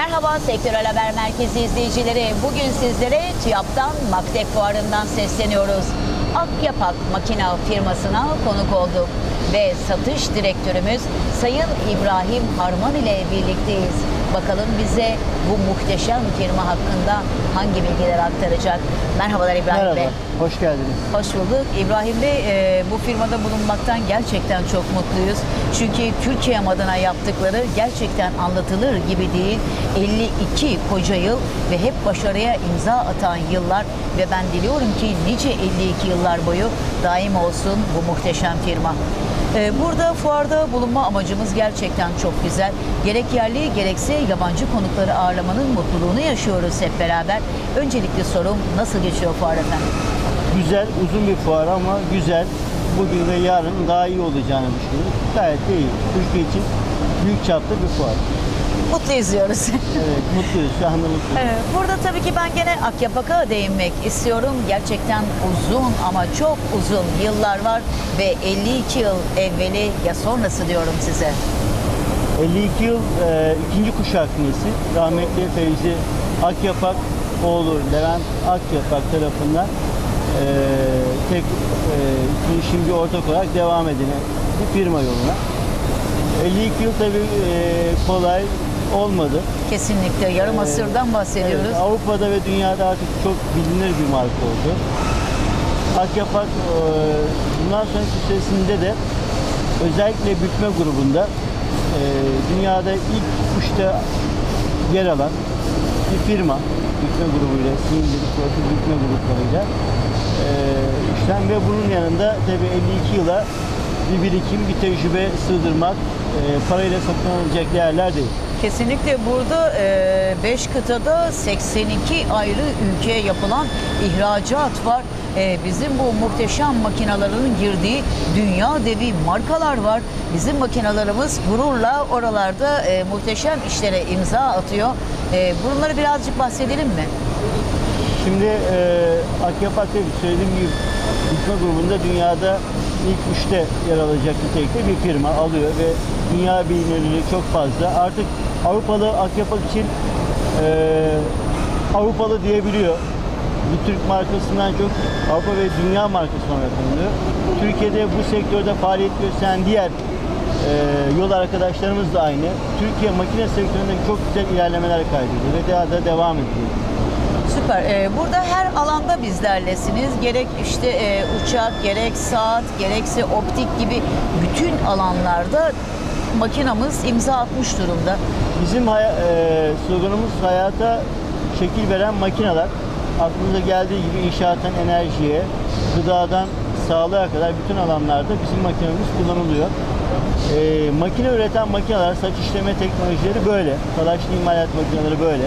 Merhaba Sektörel Haber Merkezi izleyicileri. Bugün sizlere TÜYAP'tan Maktek Fuarı'ndan sesleniyoruz. Akyapak Makina firmasına konuk olduk ve satış direktörümüz Sayın İbrahim Harman ile birlikteyiz. Bakalım bize bu muhteşem firma hakkında hangi bilgiler aktaracak? Merhabalar İbrahim Merhaba, Bey. hoş geldiniz. Hoş bulduk. İbrahim Bey e, bu firmada bulunmaktan gerçekten çok mutluyuz. Çünkü Türkiye adına yaptıkları gerçekten anlatılır gibi değil. 52 koca yıl ve hep başarıya imza atan yıllar ve ben diliyorum ki nice 52 yıllar boyu daim olsun bu muhteşem firma. E, burada fuarda bulunma amacımız gerçekten çok güzel. Gerek yerli gerekse yabancı konukları ağırlamanın mutluluğunu yaşıyoruz hep beraber. Öncelikli sorum nasıl geçiyor fuar efendim? Güzel, uzun bir fuar ama güzel. Bugün ve yarın daha iyi olacağını düşünüyoruz. Gayet iyi. Türkiye için büyük çapta bir fuar. Mutlu izliyoruz. Evet, mutluyuz. Şu anda mutluyuz. Evet, Burada tabii ki ben gene Akyapak'a değinmek istiyorum. Gerçekten uzun ama çok uzun yıllar var ve 52 yıl evveli ya sonrası diyorum size. 52 yıl e, ikinci kuşak nesil. Rahmetli Feyzi Akyapak oğlu Levent Akyapak tarafından e, tek e, bir ortak olarak devam edilen bir firma yoluna. 52 yıl tabii e, kolay olmadı. Kesinlikle yarım asırdan bahsediyoruz. Evet, Avrupa'da ve dünyada artık çok bilinir bir marka oldu. Akyapak e, bundan sonraki süresinde de özellikle bükme grubunda e, dünyada ilk üçte yer alan bir firma bükme grubuyla, silindir, profil bükme gruplarıyla e, işlem ve bunun yanında tabii 52 yıla bir birikim, bir tecrübe sığdırmak e, parayla satın alınacak değerler değil. Kesinlikle burada 5 kıtada 82 ayrı ülkeye yapılan ihracat var. E, bizim bu muhteşem makinaların girdiği dünya devi markalar var. Bizim makinalarımız gururla oralarda e, muhteşem işlere imza atıyor. E, bunları birazcık bahsedelim mi? Şimdi e, Akyapak tabii söylediğim gibi Bükme grubunda dünyada ilk üçte yer alacak nitelikte bir firma alıyor ve dünya bilinirliği çok fazla. Artık Avrupalı Akyapak için e, Avrupalı diyebiliyor. Bir Türk markasından çok Avrupa ve dünya markası olarak tanınıyor. Türkiye'de bu sektörde faaliyet gösteren diğer e, yol arkadaşlarımız da aynı. Türkiye makine sektöründe çok güzel ilerlemeler kaydediyor ve daha da devam ediyor. Süper. Ee, burada her alanda bizlerlesiniz. Gerek işte e, uçak, gerek saat, gerekse optik gibi bütün alanlarda makinamız imza atmış durumda. Bizim hay- e, sloganımız hayata şekil veren makineler. Aklınıza geldiği gibi inşaattan enerjiye, gıdadan sağlığa kadar bütün alanlarda bizim makinemiz kullanılıyor. E, makine üreten makineler, saç işleme teknolojileri böyle. Talaşlı imalat makineleri böyle.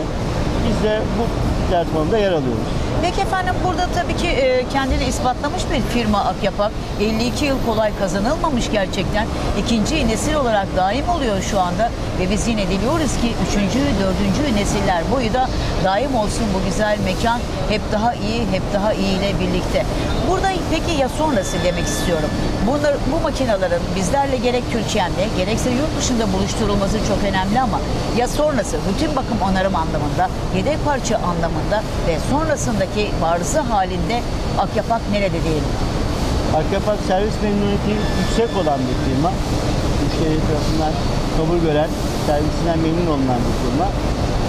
Biz de bu platformda yer alıyoruz. Peki efendim burada tabii ki e, kendini ispatlamış bir firma Akyapak. 52 yıl kolay kazanılmamış gerçekten. İkinci nesil olarak daim oluyor şu anda. Ve biz yine diliyoruz ki üçüncü, dördüncü nesiller boyu da daim olsun bu güzel mekan. Hep daha iyi, hep daha iyi ile birlikte. Burada peki ya sonrası demek istiyorum. Bunlar, bu makinaların bizlerle gerek Türkiye'de gerekse yurt dışında buluşturulması çok önemli ama ya sonrası bütün bakım onarım anlamında, yedek parça anlamında ve sonrasındaki arıza halinde Akyapak nerede diyelim? Akyapak servis memnuniyeti yüksek olan bir firma. Müşteri tarafından kabul gören, servisinden memnun olunan bir firma.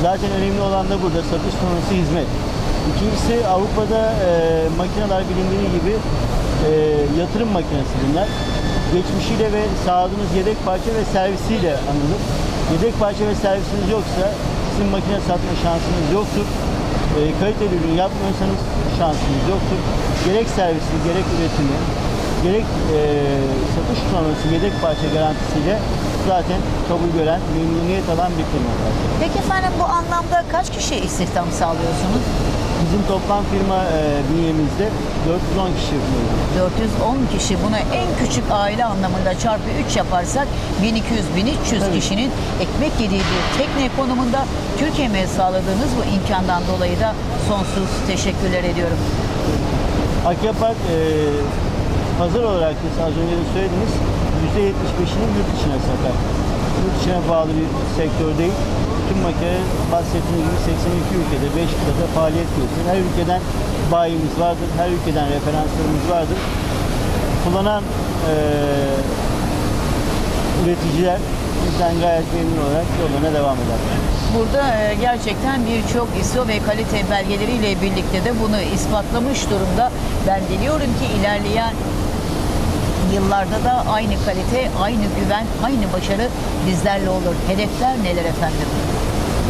Zaten önemli olan da burada satış sonrası hizmet. İkincisi Avrupa'da e, makineler bilindiği gibi e, yatırım makinesi bunlar. Geçmişiyle ve sağladığınız yedek parça ve servisiyle anılır. Yedek parça ve servisiniz yoksa sizin makine satma şansınız yoktur. E, kaliteli ürün yapmıyorsanız şansınız yoktur. Gerek servisi, gerek üretimi, gerek e, satış sonrası yedek parça garantisiyle zaten kabul gören, memnuniyet alan bir firma. Peki efendim bu anlamda kaç kişi istihdam sağlıyorsunuz? Bizim toplam firma e, bünyemizde 410 kişi mevcut. 410 kişi bunu en küçük aile anlamında çarpı 3 yaparsak 1200-1300 Tabii. kişinin ekmek yediği bir tekne konumunda Türkiye'ye sağladığınız bu imkandan dolayı da sonsuz teşekkürler ediyorum. Akyapak e, pazar olarak da az önce de söylediniz %75'ini yurt dışına satar. Yurt dışına bağlı bir sektör değil. Tüm makine bahsettiğim gibi 82 ülkede, 5 kıtada faaliyet gösterir. Her ülkeden bayimiz vardır, her ülkeden referanslarımız vardır. Kullanan eee üreticiler bizden gayet memnun olarak yoluna devam eder. Burada e, gerçekten birçok ISO ve kalite belgeleriyle birlikte de bunu ispatlamış durumda. Ben diliyorum ki ilerleyen yıllarda da aynı kalite, aynı güven, aynı başarı bizlerle olur. Hedefler neler efendim?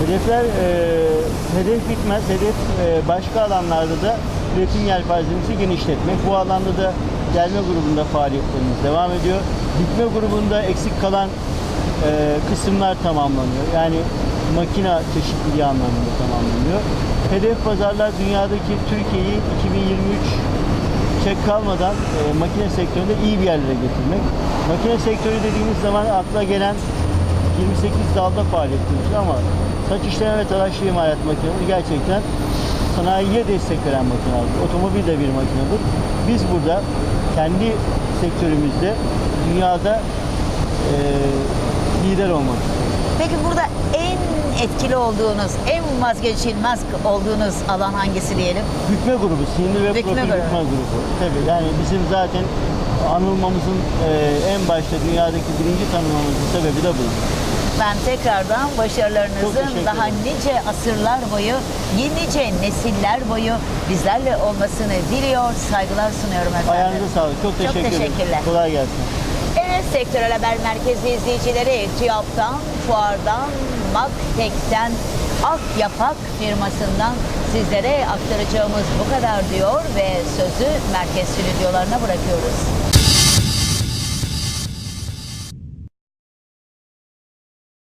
Hedefler eee, hedef bitmez. Hedef eee, başka alanlarda da üretim yelpazemizi genişletmek. Bu alanda da gelme grubunda faaliyetlerimiz devam ediyor. Bitme grubunda eksik kalan eee, kısımlar tamamlanıyor. Yani makina çeşitliliği anlamında tamamlanıyor. Hedef pazarlar dünyadaki Türkiye'yi 2023 çek kalmadan e, makine sektöründe iyi bir yerlere getirmek. Makine sektörü dediğimiz zaman akla gelen 28 dalda faaliyet gösteriyor ama saç işleme ve tıraşlı imalat makineleri gerçekten sanayiye destek veren makineler. Otomobil de bir makinedir. Biz burada kendi sektörümüzde dünyada e, lider olmak istiyoruz. Peki burada en etkili olduğunuz, en vazgeçilmez olduğunuz alan hangisi diyelim? Bükme grubu, sinir ve Bükme profil grubu. bükme grubu. Tabii yani bizim zaten anılmamızın e, en başta dünyadaki birinci tanımlamamızın sebebi de bu. Ben tekrardan Çok başarılarınızın daha nice asırlar boyu, nice nesiller boyu bizlerle olmasını diliyor, saygılar sunuyorum efendim. Ayağınıza sağlık. Çok teşekkür ederim. teşekkürler. Kolay gelsin. Evet Sektörel Haber Merkezi izleyicileri TÜYAP'tan, Fuar'dan, Maktek'ten, Ak Yapak firmasından sizlere aktaracağımız bu kadar diyor ve sözü merkez stüdyolarına bırakıyoruz.